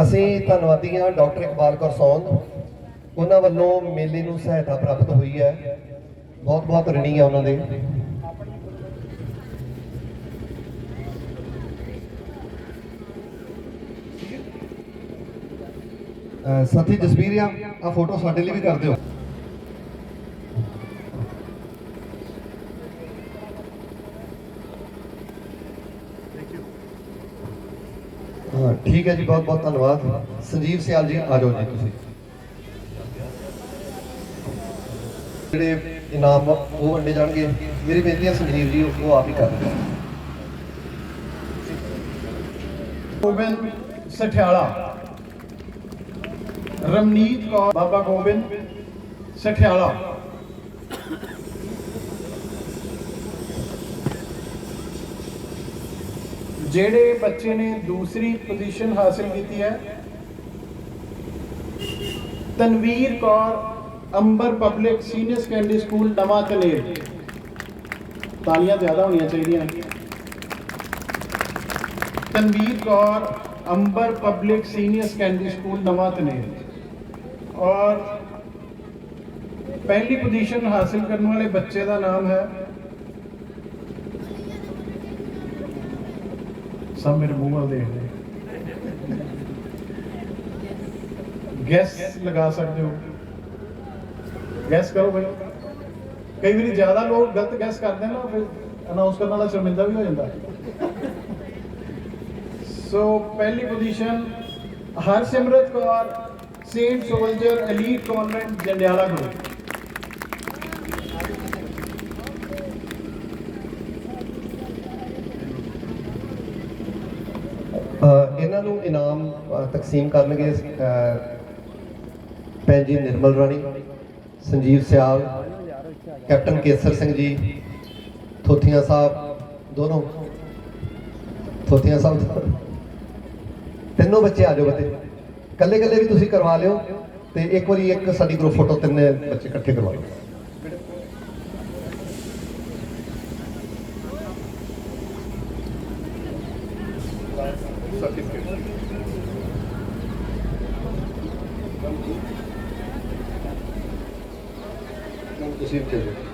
ਅਸੀਂ ਧੰਨਵਾਦੀ ਹਾਂ ਡਾਕਟਰ ਇਕਬਾਲ ਕੌਰ ਸੌਂਦ। ਉਹਨਾਂ ਵੱਲੋਂ ਮੇਲੇ ਨੂੰ ਸਹਾਇਤਾ ਪ੍ਰਾਪਤ ਹੋਈ ਹੈ। ਬਹੁਤ ਬਹੁਤ ਰਣੀ ਆ ਉਹਨਾਂ ਦੇ। ਸਾਥੀ ਜਸਵੀਰ ਆ ਆ ਫੋਟੋ ਸਾਡੇ ਲਈ ਵੀ ਕਰ ਦਿਓ। ਹਾਂ, ਠੀਕ ਹੈ ਜੀ, ਬਹੁਤ ਬਹੁਤ ਧੰਨਵਾਦ। ਸੰਜੀਵ ਸਿਆਲ ਜੀ, ਆ ਜਾਓ ਜੀ ਤੁਸੀਂ। ਜਿਹੜੇ ਇਨਾਮ ਆ, ਉਹ ਵੰਡੇ ਜਾਣਗੇ। ਮੇਰੀ ਬੇਨਤੀ ਹੈ ਸੰਜੀਵ ਜੀ ਉਹ ਆਪ ਹੀ ਕਰ ਦਿਓ ਗੋਬਿੰਦ ਸਠਿਆਲਾ। ਰਮਨੀਤ ਕੌਰ ਬਾਬਾ ਗੋਬਿੰਦ ਸਠਿਆਲਾ। ਜਿਹੜੇ ਬੱਚੇ ਨੇ ਦੂਸਰੀ ਪੋਜੀਸ਼ਨ ਹਾਸਲ ਕੀਤੀ ਹੈ Tanveer Kaur Amber public senior secondary school Nawan Taner ਤਾਲੀਆਂ ਜ਼ਿਆਦਾ ਹੋਣੀਆਂ ਚਾਹੀਦੀਆਂ। Tanveer Kaur, Amber public senior secondary school Nawan Taner ਔਰ ਪਹਿਲੀ ਪੋਜੀਸ਼ਨ ਹਾਸਲ ਕਰਨ ਵਾਲੇ ਬੱਚੇ ਦਾ ਨਾਮ ਹੈ ਸਭ ਮੇਰੇ ਮੂੰਹ ਵੱਲ ਦੇਖ ਰਹੇ। ਗੈਸ ਲਗਾ ਸਕਦੇ ਹੋ। ਗੈਸ ਕਰੋ ਭਾਈ ਕਈ ਵਾਰੀ ਜ਼ਿਆਦਾ ਲੋਕ ਗਲਤ ਗੈਸ ਕਰਦੇ ਨਾ ਫਿਰ ਅਨਾਉਂਸ ਕਰਨ ਵਾਲਾ ਸ਼ਰਮਿੰਦਾ ਵੀ ਹੋ ਜਾਂਦਾ। ਸੋ ਪਹਿਲੀ position Harsimrat Kaur saint soldier elite convent Jandiala Guru ਇਹਨਾਂ ਨੂੰ ਇਨਾਮ ਤਕਸੀਮ ਕਰਨਗੇ ਭੈਣ ਜੀ ਨਿਰਮਲ ਰਾਣੀ। ਸੰਜੀਵ ਸਿਆਲ, ਕੈਪਟਨ ਕੇਸਰ ਸਿੰਘ ਜੀ, ਥੋਥੀਆਂ ਸਾਹਿਬ, ਦੋਨੋਂ। ਥੋਥੀਆਂ ਸਾਹਿਬ ਤਿੰਨੋਂ ਬੱਚੇ ਆ ਜਾਓ ਬੱਤੇ। ਕੱਲੇ ਕੱਲੇ ਵੀ ਤੁਸੀਂ ਕਰਵਾ ਲਿਓ ਤੇ ਇੱਕ ਵਾਰੀ ਇੱਕ ਸਾਡੀ ਗਰੁੱਪ ਫੋਟੋ ਤਿੰਨੇ ਬੱਚੇ ਇਕੱਠੇ ਕਰਵਾ ਲਓ। ਤੁਸੀਂ ਵੀ ਚਲੋ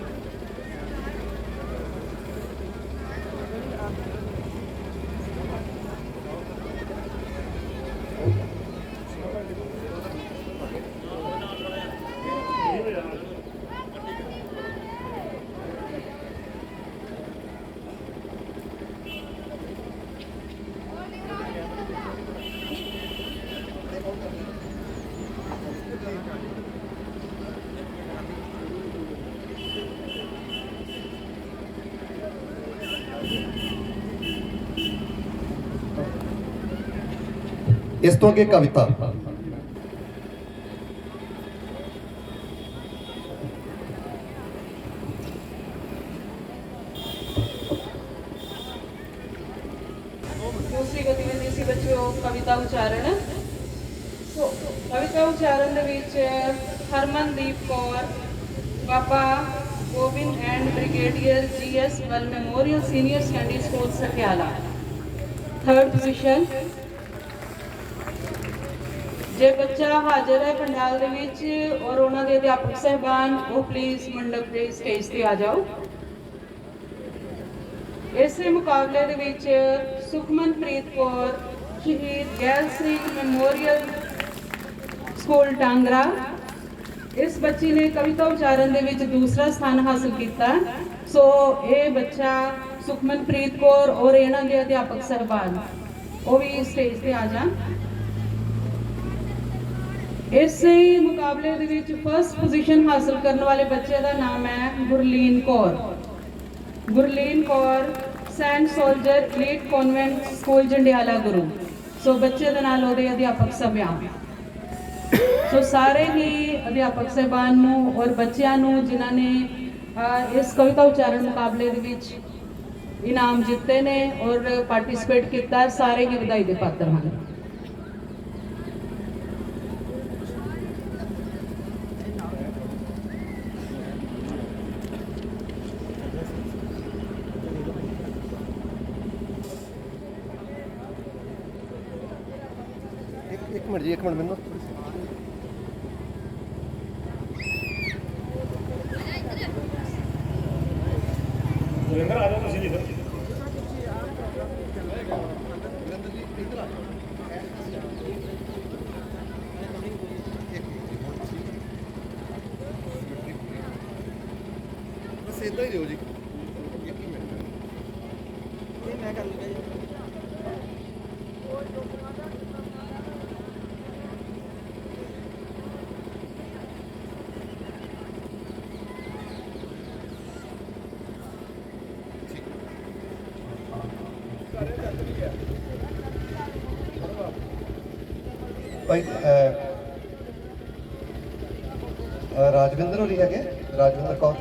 ਇਸ ਤੋਂ ਅੱਗੇ ਕਵਿਤਾ ਦੂਸਰੀ ਗਤੀਵਿਧੀ ਸੀ ਬੱਚਿਓ ਕਵਿਤਾ ਉਚਾਰਨ ਸੋ ਕਵਿਤਾ ਉਚਾਰਨ ਦੇ ਵਿੱਚ Harmandeep Kaur Baba Gobind and brigadier GS well memorial senior secondary school Satiala third position ਜੇ ਬੱਚਾ ਹਾਜ਼ਰ ਹੈ ਪੰਡਾਲ ਦੇ ਵਿੱਚ ਔਰ ਉਹਨਾਂ ਦੇ ਅਧਿਆਪਕ ਸਹਿਬਾਨ, ਉਹ ਪਲੀਜ਼ ਮੰਡਪ ਦੇ ਸਟੇਜ ਤੇ ਆ ਜਾਓ। ਇਸੇ ਮੁਕਾਬਲੇ ਦੇ ਵਿੱਚ ਸੁਖਮਨਪ੍ਰੀਤ ਕੌਰ, ਸ਼ਹੀਦ ਗੈਲ ਸਿੰਘ ਮੈਮੋਰੀਅਲ ਸਕੂਲ ਟਾਂਗਰਾ, ਇਸ ਬੱਚੀ ਨੇ ਕਵਿਤਾ ਉਚਾਰਨ ਦੇ ਵਿੱਚ ਦੂਸਰਾ ਸਥਾਨ ਹਾਸਲ ਕੀਤਾ। ਸੋ ਇਹ ਬੱਚਾ ਸੁਖਮਨਪ੍ਰੀਤ ਕੌਰ ਔਰ ਇਹਨਾਂ ਦੇ ਅਧਿਆਪਕ ਸਹਿਬਾਨ, ਉਹ ਵੀ ਸਟੇਜ ਤੇ ਆ ਜਾਣ। ਇਸੇ ਮੁਕਾਬਲੇ ਦੇ ਵਿੱਚ ਫਰਸਟ ਪੋਜੀਸ਼ਨ ਹਾਸਲ ਕਰਨ ਵਾਲੇ ਬੱਚੇ ਦਾ ਨਾਮ ਹੈ Gurleen Kaur. Gurleen Kaur, saint soldier elite convent school, Jandiala Guru. So ਬੱਚੇ ਦੇ ਨਾਲ ਉਹਦੇ ਅਧਿਆਪਕ ਸਭਿਆ ਸੋ ਸਾਰੇ ਹੀ ਅਧਿਆਪਕ ਸਹਿਬਾਨ ਨੂੰ ਔਰ ਬੱਚਿਆਂ ਨੂੰ ਜਿਨ੍ਹਾਂ ਨੇ ਇਸ ਕਵਿਤਾ ਉਚਾਰਨ ਮੁਕਾਬਲੇ ਦੇ ਵਿੱਚ ਇਨਾਮ ਜਿੱਤੇ ਨੇ ਔਰ ਪਾਰਟਿਸਿਪੇਟ ਕੀਤਾ, ਸਾਰੇ ਹੀ ਵਧਾਈ ਦੇ ਪਾਤਰ ਹਨ। ਇੱਕ ਇੱਕ ਮਿੰਟ ਜੀ ਇੱਕ ਮਿੰਟ ਮੈਨੂੰ ਸੁਰਿੰਦਰ ਆ ਜਾਓ ਤੁਸੀਂ ਜੀ ਬਸ ਇਦਾਂ ਹੀ ਦਿਓ ਜੀ ਭਾਈ ਰਾਜਵਿੰਦਰ ਹੋਰੀ ਹੈਗੇ? ਰਾਜਵਿੰਦਰ ਕੌਰ।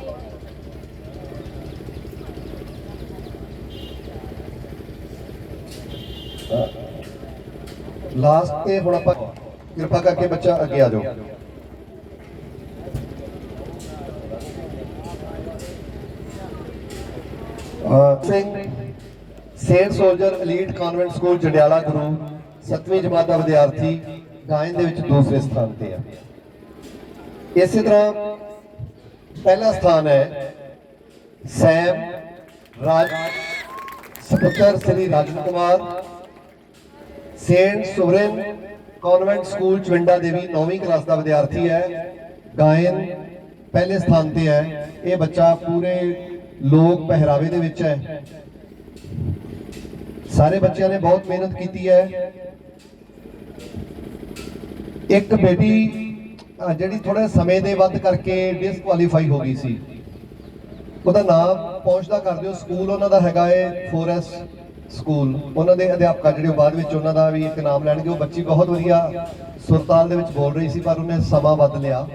ਲਾਸਟ ਤੇ ਹੁਣ ਆਪਾਂ ਕਿਰਪਾ ਕਰਕੇ ਬੱਚਾ ਅੱਗੇ ਆ ਜਾਓ। Singh saint soldier elite convent school Jandiala Guru 7ਵੀਂ ਜਮਾਤ ਦਾ ਵਿਦਿਆਰਥੀ ਗਾਇਨ ਦੇ ਵਿੱਚ ਦੂਸਰੇ ਸਥਾਨ ਤੇ ਆ। ਇਸੇ ਤਰ੍ਹਾਂ ਪਹਿਲਾ ਸਥਾਨ ਹੈ ਸੈਮ ਰਾਜ ਸਪੁੱਤਰ Sri Rajan Kumar, saint Suvarn convent school Chawinda Devi 9ਵੀਂ class ਦਾ ਵਿਦਿਆਰਥੀ ਹੈ, ਗਾਇਨ ਪਹਿਲੇ ਸਥਾਨ ਤੇ ਹੈ। ਇਹ ਬੱਚਾ ਪੂਰੇ ਲੋਕ ਪਹਿਰਾਵੇ ਦੇ ਵਿੱਚ ਹੈ। ਸਾਰੇ ਬੱਚਿਆਂ ਨੇ ਬਹੁਤ ਮਿਹਨਤ ਕੀਤੀ ਹੈ। ਇੱਕ ਬੇਟੀ ਜਿਹੜੀ ਥੋੜੇ ਸਮੇਂ ਦੇ ਵੱਧ ਕਰਕੇ ਡਿਸਕੁਆਲੀਫਾਈ ਹੋ ਗਈ ਸੀ। ਉਹਦਾ ਨਾਮ ਪਹੁੰਚਦਾ ਕਰ ਦਿਓ, ਸਕੂਲ ਉਹਨਾਂ ਦਾ ਹੈਗਾ ਏ ਫੋਰੈਸ ਸਕੂਲ। ਉਹਨਾਂ ਦੇ ਅਧਿਆਪਕ ਜਿਹੜੇ ਉਹ ਬਾਅਦ ਵਿੱਚ ਉਹਨਾਂ ਦਾ ਵੀ ਇੱਕ ਨਾਮ ਲੈਣਗੇ। ਉਹ ਬੱਚੀ ਬਹੁਤ ਵਧੀਆ ਸੁਰਤਾਲ ਦੇ ਵਿੱਚ ਬੋਲ ਰਹੀ ਸੀ, ਪਰ ਉਹਨੇ ਸਮਾਂ ਵੱਧ ਲਿਆ।